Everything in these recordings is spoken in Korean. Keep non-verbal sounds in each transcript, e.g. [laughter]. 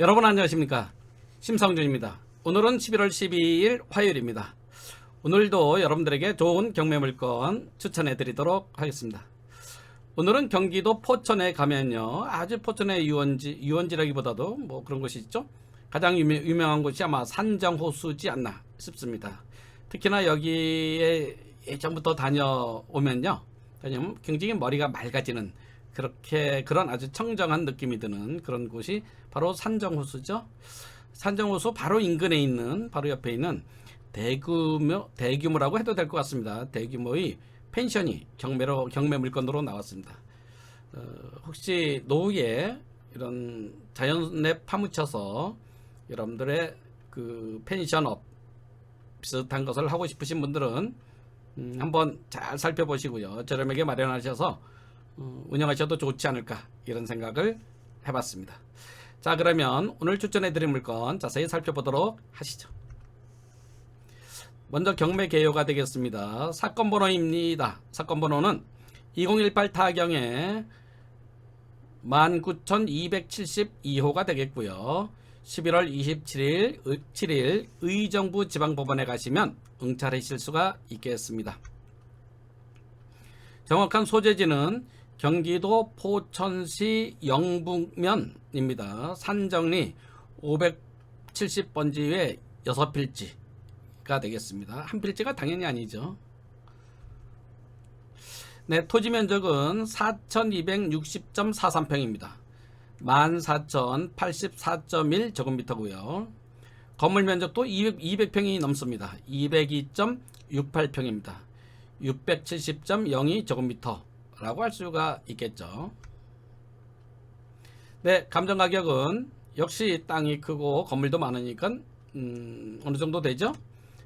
여러분 안녕하십니까? 심성준입니다. 오늘은 11월 12일 화요일입니다. 오늘도 여러분들에게 좋은 경매 물건 추천해 드리도록 하겠습니다. 오늘은 경기도 포천에 가면요. 아주 포천의 유원지 유원지라기보다도 뭐 그런 곳이 있죠? 가장 유명, 유명 한 곳이 아마 산정호수지 않나 싶습니다. 특히나 여기에 예전부터 다녀오면요. 다녀오면 굉장히 머리가 맑아지는 그렇게 그런 아주 청정한 느낌이 드는 그런 곳이 바로 산정호수죠. 산정호수 바로 인근에 있는 바로 옆에 있는 대규모 대규모라고 해도 될 것 같습니다. 대규모의 펜션이 경매로 경매 물건으로 나왔습니다. 어, 혹시 노후에 이런 자연에 파묻혀서 여러분들의 그 펜션업 비슷한 것을 하고 싶으신 분들은 음, 한번 잘 살펴보시고요. 저렴하게 마련하셔서 어, 운영하셔도 좋지 않을까 이런 생각을 해봤습니다. 자 그러면 오늘 추천해드린 물건 자세히 살펴보도록 하시죠. 먼저 경매 개요가 되겠습니다. 사건 번호입니다. 사건 번호는 2018 타경에 19,272호가 되겠고요. 11월 27일, 7일 의정부 지방법원에 가시면 응찰하실 수가 있겠습니다. 정확한 소재지는 경기도 포천시 영북면입니다. 산정리 570번지의 6필지가 되겠습니다. 한 필지가 당연히 아니죠. 네, 토지 면적은 4260.43평입니다. 14,084.1 제곱미터고요. 건물 면적도 200, 200평이 넘습니다. 202.68평입니다. 670.02 제곱미터 라고 할 수가 있겠죠. 네, 감정 가격은 역시 땅이 크고 건물도 많으니까 음, 어느 정도 되죠?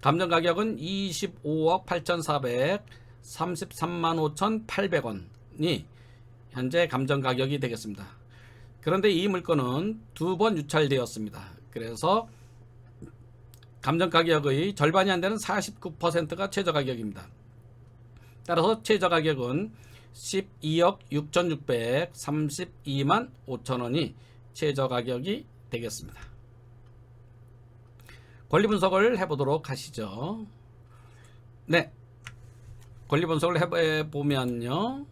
감정 가격은 25억 8,433만 5,800원이 현재 감정 가격이 되겠습니다. 그런데 이 물건은 두 번 유찰되었습니다. 그래서 감정 가격의 절반이 안 되는 49%가 최저 가격입니다. 따라서 최저 가격은 12억 6,632만 5천 원이 최저 가격이 되겠습니다. 권리 분석을 해보도록 하시죠. 네. 권리 분석을 해보면요.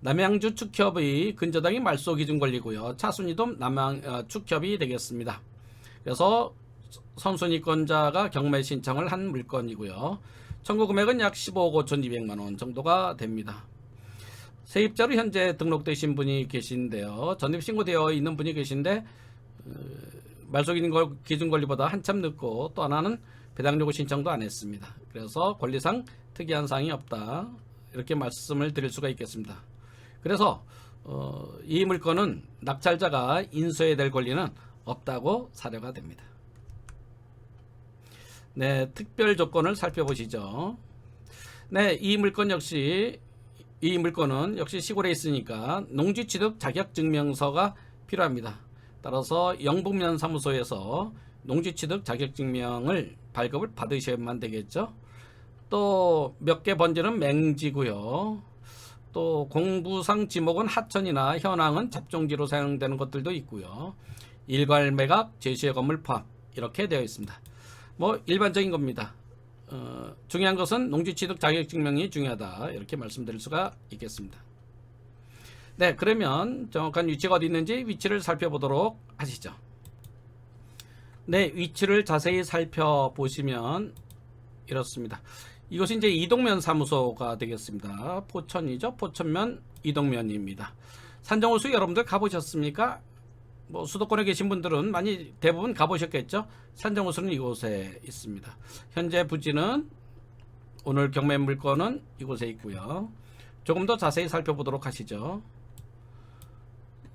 남양주 축협의 근저당이 말소 기준 권리고요. 차순위도 남양 어, 축협이 되겠습니다. 그래서 선순위권자가 경매 신청을 한 물건이고요. 청구 금액은 약 15억 5천2백만 원 정도가 됩니다. 세입자로 현재 등록되신 분이 계신데요. 전입 신고되어 있는 분이 계신데 어, 말소 기준 권리보다 한참 늦고 또 하나는 배당 요구 신청도 안 했습니다. 그래서 권리상 특이한 사항이 없다. 이렇게 말씀을 드릴 수가 있겠습니다. 그래서 어, 이 물건은 낙찰자가 인수해야 될 권리는 없다고 사료가 됩니다. 네, 특별 조건을 살펴보시죠. 네, 이 물건 역시 이 물건은 역시 시골에 있으니까 농지 취득 자격 증명서가 필요합니다. 따라서 영북면 사무소에서 농지 취득 자격 증명을 발급을 받으셔야만 되겠죠. 또 몇 개 번지는 맹지고요. 또 공부상 지목은 하천이나 현황은 잡종지로 사용되는 것들도 있고요. 일괄 매각, 제시의 건물 포함 이렇게 되어 있습니다. 뭐 일반적인 겁니다. 어, 중요한 것은 농지취득 자격증명이 중요하다 이렇게 말씀드릴 수가 있겠습니다. 네, 그러면 정확한 위치가 어디 있는지 위치를 살펴보도록 하시죠. 네, 위치를 자세히 살펴보시면 이렇습니다. 이것이 이제 이동면 사무소가 되겠습니다. 포천이죠. 포천면 이동면입니다. 산정호수 여러분들 가보셨습니까? 뭐 수도권에 계신 분들은 많이 대부분 가보셨겠죠. 산정호수는 이곳에 있습니다. 현재 부지는 오늘 경매 물건은 이곳에 있고요. 조금 더 자세히 살펴보도록 하시죠.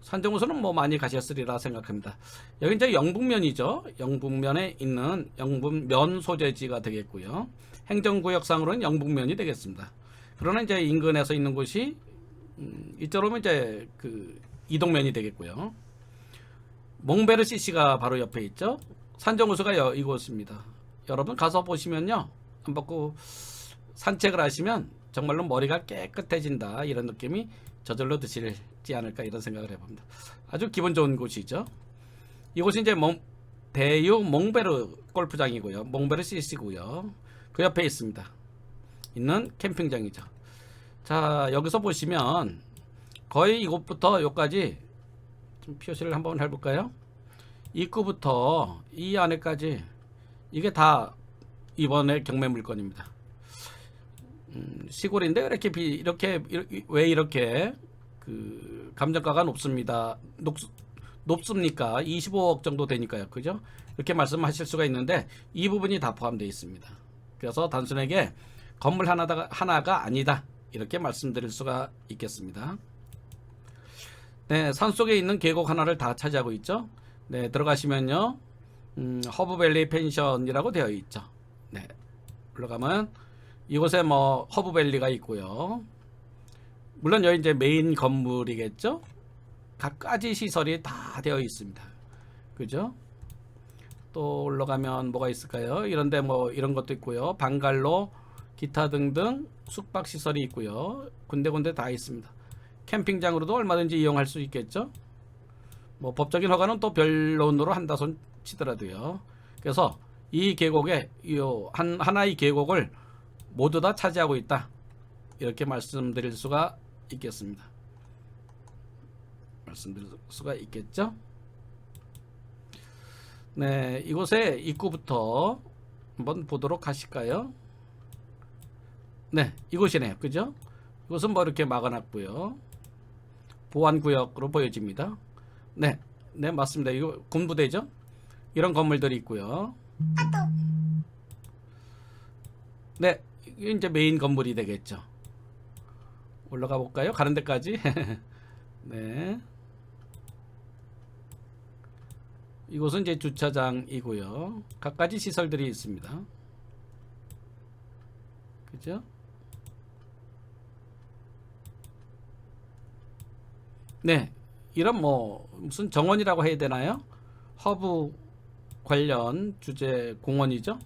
산정호수는 뭐 많이 가셨으리라 생각합니다. 여기 이제 영북면이죠. 영북면에 있는 영북면 소재지가 되겠고요. 행정구역상으로는 영북면이 되겠습니다. 그러나 이제 인근에서 있는 곳이 음, 이쪽으로 이제 그 이동면이 되겠고요. 몽베르 CC가 바로 옆에 있죠. 산정호수가 이곳입니다. 여러분 가서 보시면요. 한번 그 산책을 하시면 정말로 머리가 깨끗해진다 이런 느낌이 저절로 드실 낫지 않을까 이런 생각을 해봅니다. 아주 기분 좋은 곳이죠. 이곳이 이제 몽, 대유 몽베르 골프장이고요. 몽베르 CC고요. 그 옆에 있습니다. 있는 캠핑장이죠. 자 여기서 보시면 거의 이곳부터 여기까지 좀 표시를 한번 해볼까요? 입구부터 이 안에까지 이게 다 이번에 경매 물건입니다. 음, 시골인데 이렇게 비, 이렇게 왜 이렇게 그 감정가가 높습니다. 높, 높습니까? 25억 정도 되니까요. 그죠? 이렇게 말씀하실 수가 있는데 이 부분이 다 포함되어 있습니다. 그래서 단순하게 건물 하나가 하나가 아니다. 이렇게 말씀드릴 수가 있겠습니다. 네, 산속에 있는 계곡 하나를 다 차지하고 있죠. 네, 들어가시면요. 음, 허브밸리 펜션이라고 되어 있죠. 네. 올라가면 이곳에 뭐 허브밸리가 있고요. 물론 여기 이제 메인 건물이겠죠. 각가지 시설이 다 되어 있습니다. 그죠? 또 올라가면 뭐가 있을까요? 이런데 뭐 이런 것도 있고요. 방갈로, 기타 등등 숙박 시설이 있고요. 군데군데 다 있습니다. 캠핑장으로도 얼마든지 이용할 수 있겠죠. 뭐 법적인 허가는 또 별론으로 한다 손 치더라도요. 그래서 이 계곡에 이한 하나의 계곡을 모두 다 차지하고 있다. 이렇게 말씀드릴 수가 있겠습니다. 말씀드릴 수가 있겠죠. 네, 이곳에 입구부터 한번 보도록 하실까요? 네, 이곳이네요. 그죠? 이곳은 뭐 이렇게 막아놨고요. 보안구역으로 보여집니다. 네, 네 맞습니다. 이거 군부대죠? 이런 건물들이 있고요. 네, 이게 이제 메인 건물이 되겠죠. 올라가 볼까요? 가는 데까지. [laughs] 네. 이곳은 이제 주차장이고요. 각가지 시설들이 있습니다. 그죠? 네. 이런 뭐 무슨 정원이라고 해야 되나요? 허브 관련 주제 공원이죠.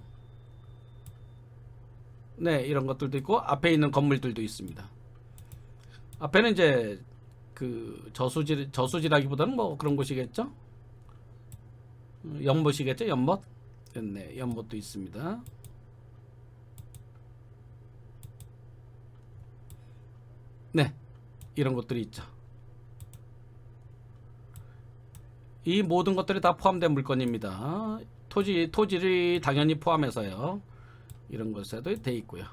네, 이런 것들도 있고 앞에 있는 건물들도 있습니다. 앞에는 이제 그 저수지 저수지라기보다는 뭐 그런 곳이겠죠. 음, 연못이겠죠, 연못. 네, 연못도 있습니다. 네, 이런 것들이 있죠. 이 모든 것들이 다 포함된 물건입니다. 토지 토지를 당연히 포함해서요. 이런 것에도 돼 있고요.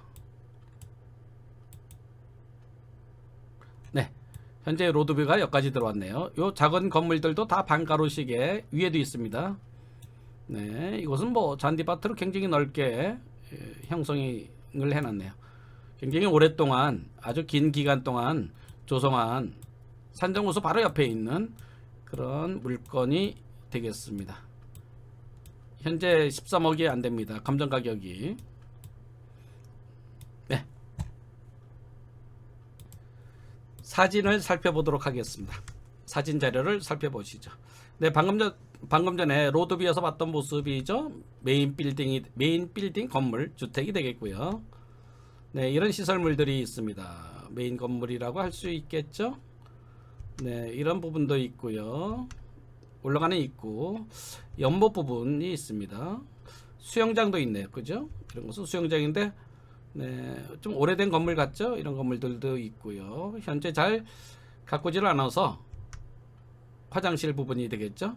네. 현재 로드뷰가 여기까지 들어왔네요. 요 작은 건물들도 다 반가로식에 위에도 있습니다. 네. 이곳은 뭐 잔디밭으로 굉장히 넓게 예, 형성을 해놨네요. 굉장히 오랫동안 아주 긴 기간 동안 조성한 산정호수 바로 옆에 있는 그런 물건이 되겠습니다. 현재 13억이 안 됩니다. 감정 가격이. 네. 사진을 살펴보도록 하겠습니다. 사진 자료를 살펴보시죠. 네, 방금 전 방금 전에 로드뷰에서 봤던 모습이죠. 메인 빌딩이 메인 빌딩 건물 주택이 되겠고요. 네, 이런 시설물들이 있습니다. 메인 건물이라고 할 수 있겠죠. 네, 이런 부분도 있고요. 올라가는 입구, 연못 부분이 있습니다. 수영장도 있네요. 그죠? 이런 것은 수영장인데, 네, 좀 오래된 건물 같죠? 이런 건물들도 있고요. 현재 잘 가꾸지를 않아서 화장실 부분이 되겠죠?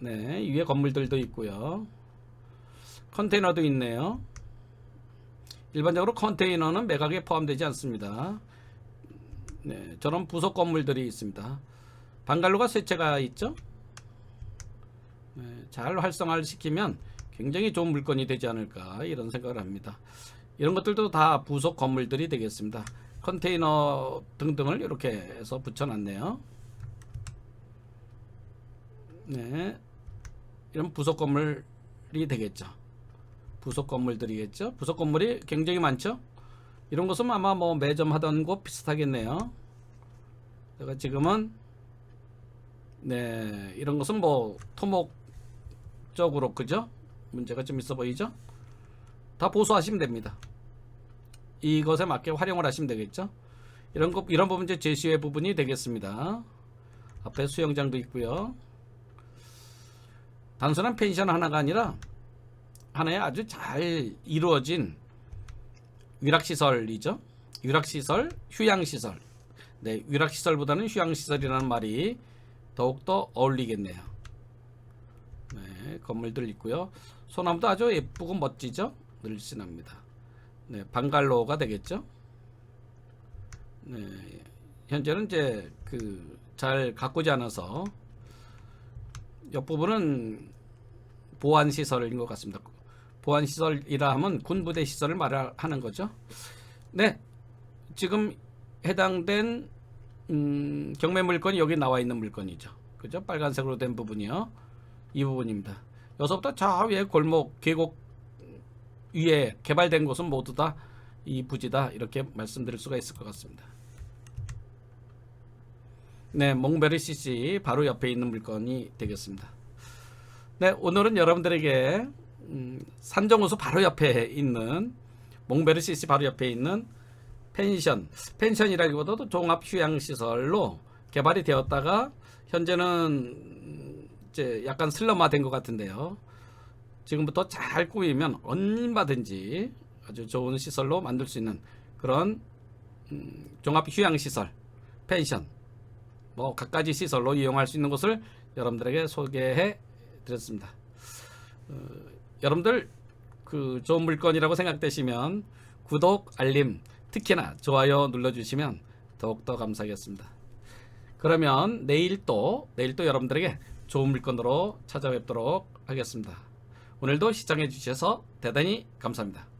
네, 위에 건물들도 있고요. 컨테이너도 있네요. 일반적으로 컨테이너는 매각에 포함되지 않습니다. 네, 저런 부속 건물들이 있습니다. 방갈로가 세 채가 있죠. 네, 잘 활성화를 시키면 굉장히 좋은 물건이 되지 않을까 이런 생각을 합니다. 이런 것들도 다 부속 건물들이 되겠습니다. 컨테이너 등등을 이렇게 해서 붙여놨네요. 네, 이런 부속 건물이 되겠죠. 부속 건물들이겠죠. 부속 건물이 굉장히 많죠. 이런 것은 아마 뭐 매점 하던 곳 비슷하겠네요. 제가 지금은 네 이런 것은 뭐 토목적으로 그죠? 문제가 좀 있어 보이죠? 다 보수하시면 됩니다. 이것에 맞게 활용을 하시면 되겠죠? 이런 거 이런 부분 이제 제시의 부분이 되겠습니다. 앞에 수영장도 있고요. 단순한 펜션 하나가 아니라 하나의 아주 잘 이루어진 위락시설이죠. 위락시설, 휴양시설. 네, 위락시설보다는 휴양시설이라는 말이 더욱더 어울리겠네요. 네, 건물들 있고요. 소나무도 아주 예쁘고 멋지죠. 늘씬합니다. 네, 방갈로가 되겠죠. 네, 현재는 이제 그 잘 가꾸지 않아서 옆 부분은 보안 시설인 것 같습니다. 보안 시설이라 하면 군부대 시설을 말하는 거죠. 네, 지금 해당된 음, 경매 물건이 여기 나와 있는 물건이죠. 그죠? 빨간색으로 된 부분이요. 이 부분입니다. 여기서부터 저 위에 골목 계곡 위에 개발된 곳은 모두 다 이 부지다 이렇게 말씀드릴 수가 있을 것 같습니다. 네, 몽베르 CC 바로 옆에 있는 물건이 되겠습니다. 네, 오늘은 여러분들에게 음, 산정호수 바로 옆에 있는 몽베르 CC 바로 옆에 있는 펜션, 펜션이라기보다도 종합 휴양 시설로 개발이 되었다가 현재는 음, 이제 약간 슬럼화된 것 같은데요. 지금부터 잘 꾸미면 얼마든지 아주 좋은 시설로 만들 수 있는 그런 음, 종합 휴양 시설, 펜션, 뭐 갖가지 시설로 이용할 수 있는 곳을 여러분들에게 소개해 드렸습니다. 어, 여러분들 그 좋은 물건이라고 생각되시면 구독, 알림, 특히나 좋아요 눌러주시면 더욱더 감사하겠습니다. 그러면 내일 또 내일 또 여러분들에게 좋은 물건으로 찾아뵙도록 하겠습니다. 오늘도 시청해 주셔서 대단히 감사합니다.